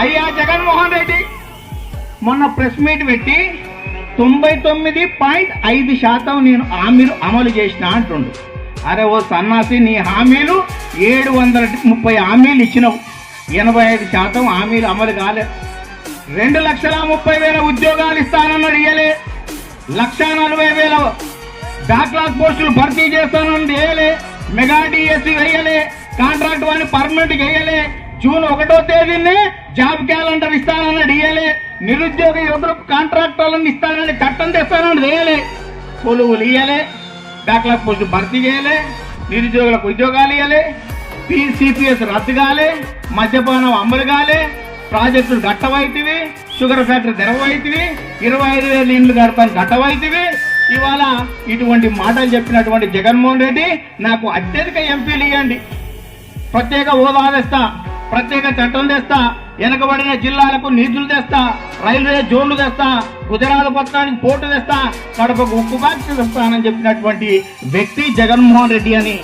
అయ్యా జగన్మోహన్ రెడ్డి మొన్న press meet పెట్టి తొంభై తొమ్మిది పాయింట్ ఐదు శాతం నేను హామీలు అమలు చేసిన అంటుండు. అరే ఓ సన్నాసి నీ హామీలు ఏడు వందల ముప్పై హామీలు ఇచ్చినావు. ఎనభై ఐదు శాతం హామీలు అమలు కాలేదు రెండు లక్షల ముప్పై వేల ఉద్యోగాలు ఇస్తానన్నాడు ఇయ్యలే. లక్ష నలభై వేల బ్యాక్లాగ్ పోస్టులు భర్తీ చేస్తానని వేయలే మెగా డిఎస్సి వేయలే. కాంట్రాక్ట్ వాడిని పర్మనెంట్ వేయలే. జూన్ ఒకటో తేదీనే జాబ్ క్యాలెండర్ ఇస్తానన్నాడు ఇయ్యలే. నిరుద్యోగ యువతలకు కాంట్రాక్టర్లను ఇస్తానని చట్టం తెస్తానని వేయలే. కొలువులు ఇయ్యలే. బ్యాక్లాగ్ పోస్టులు భర్తీ చేయలే. నిరుద్యోగులకు ఉద్యోగాలు ఇవ్వలే సిపిఎస్ రద్దు కాలే. మద్యపానం అమలు కాలే. ప్రాజెక్టులు గట్టవైతివి షుగర్ ఫ్యాక్టరీ తెరవైతివి ఇరవై ఐదు వేల ఇండ్లు గడపని గట్టవైతివి ఇవాళ ఇటువంటి మాటలు చెప్పినటువంటి జగన్మోహన్ రెడ్డి నాకు అత్యధిక ఎంపీలు ఇవ్వండి ప్రత్యేక హోదా తెస్తా ప్రత్యేక చట్టం తెస్తా వెనకబడిన జిల్లాలకు నిధులు తెస్తా రైల్వే జోన్లు తెస్తా గుజరాత్ పట్టణానికి పోర్టు తెస్తా కడపకు ఉక్కు ఫ్యాక్టరీ తెస్తానని చెప్పినటువంటి వ్యక్తి జగన్మోహన్ రెడ్డి అని.